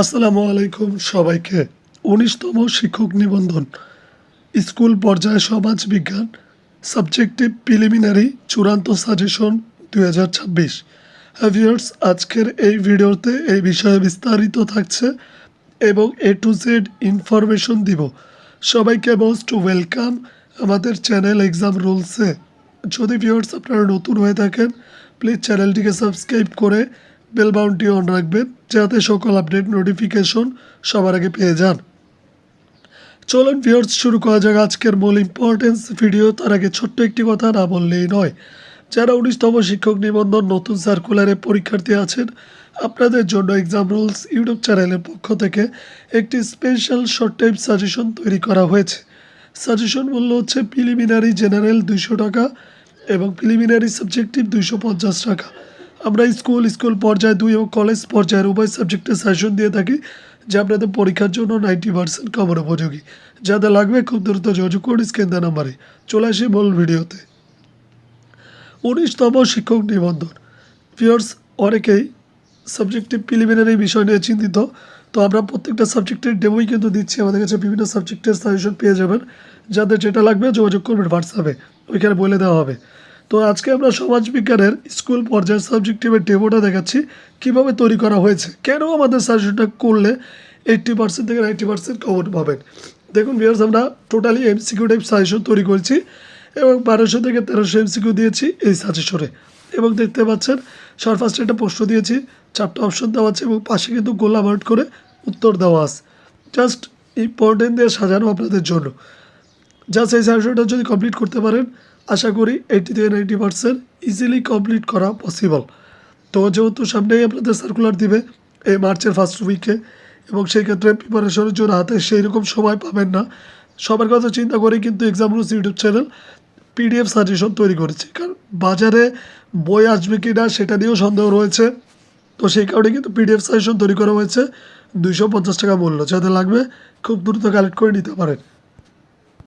আসসালামু আলাইকুম সবাইকে। উনিশতম শিক্ষক নিবন্ধন। স্কুল পর্যায়ে সমাজ বিজ্ঞান। সাবজেক্টিভ প্রিলিমিনারি চূড়ান্ত সাজেশন দুই হাজার ছাব্বিশ। হ্যাভিয়ার্স আজকের এই ভিডিওতে এই বিষয়ে বিস্তারিত থাকছে এবং এ টু জেড ইনফরমেশন দিব। সবাইকে মোস্ট ওয়েলকাম। আমাদের চ্যানেল এক্সাম রুলসে। যদি ভিউয়ার্স আপনারা নতুন হয়ে থাকেন, প্লিজ চ্যানেলটিকে সাবস্ক্রাইব করে বেল বাউনটি অন রাখবেন যাতে সকল আপডেট নোটিফিকেশন সবার আগে পেয়ে যান। চলুন ভিউয়ার্স শুরু করা যাক আজকের মূল ইম্পর্টেন্স ভিডিও তার আগে ছোট্ট একটি কথা না বললেই নয়। যারা উনিশতম শিক্ষক নিবন্ধন নতুন সার্কুলারে পরীক্ষার্থী আছেন, আপনাদের জন্য এক্সাম রুলস ইউটিউব চ্যানেলের পক্ষ থেকে একটি স্পেশাল শর্ট টাইম সাজেশন তৈরি করা হয়েছে। সাজেশন মূল্য হচ্ছে প্রিলিমিনারি জেনারেল দুইশো টাকা এবং প্রিলিমিনারি সাবজেক্টিভ দুইশো পঞ্চাশ টাকা। আমরা স্কুল স্কুল পর্যায়ে দুই এবং কলেজ পর্যায়ের উভয় সাবজেক্টে সাজেশন দিয়ে থাকি, যা আপনাদের পরীক্ষার জন্য নাইনটি পার্সেন্ট কমন উপযোগী। যাদের লাগবে খুব দ্রুত যোগাযোগ করুন স্ক্রিন দেওয়া নাম্বারে। চলে আসি মূল ভিডিওতে। উনিশতম শিক্ষক নিবন্ধন। ফিয়ার্স অনেকেই সাবজেক্টিভ প্রিলিমিনারি বিষয় নিয়ে চিন্তিত। তো আমরা প্রত্যেকটা সাবজেক্টের ডেমোই কিন্তু দিচ্ছি। আমাদের কাছে বিভিন্ন সাবজেক্টের সাজেশন পেয়ে যাবেন। যাদের যেটা লাগবে যোগাযোগ করবেন হোয়াটসঅ্যাপে ওইখানে বলে দেওয়া হবে। তো আজকে আমরা সমাজবিজ্ঞানের স্কুল পর্যায়ের সাবজেক্টিভের ডেমোটা দেখাচ্ছি, কীভাবে তৈরি করা হয়েছে, কেন আমাদের সাজেশনটা করলে এইট্টি পার্সেন্ট থেকে নাইনটি পার্সেন্ট কমন পাবেন। দেখুন ভিউয়ার্স আমরা টোটালি এমসিকিউ টাইপ সাজেশন তৈরি করেছি এবং বারোশো থেকে তেরোশো এমসিকিউ দিয়েছি এই সাজেশনে এবং দেখতে পাচ্ছেন সর ফার্স্টে একটা প্রশ্ন দিয়েছি, চারটা অপশন দেওয়া আছে এবং পাশে কিন্তু গোলা মার্ট করে উত্তর দেওয়া আছে। জাস্ট ইম্পর্টেন্ট দিয়ে সাজানো আপনাদের জন্য। জাস্ট এই সাজেশনটা যদি কমপ্লিট করতে পারেন আশা করি এইটি থেকে নাইনটি পার্সেন্ট ইজিলি কমপ্লিট করা পসিবল তো যেহেতু সামনেই আপনাদের সার্কুলার দিবে এই মার্চের ফার্স্ট উইকে এবং সেই ক্ষেত্রে প্রিপারেশনের জন্য হাতে সেই রকম সময় পাবেন না। সবার কথা চিন্তা করে কিন্তু exam rules YouTube channel PDF suggestion তৈরি করেছে। কারণ বাজারে বই আসবে কি না সেটা নিয়েও সন্দেহ রয়েছে। তো সেই কারণে কিন্তু পিডিএফ সাজেশন তৈরি করা হয়েছে। দুইশো পঞ্চাশ টাকা মূল্য, যাতে লাগবে খুব দ্রুত কালেক্ট করে নিতে পারেন।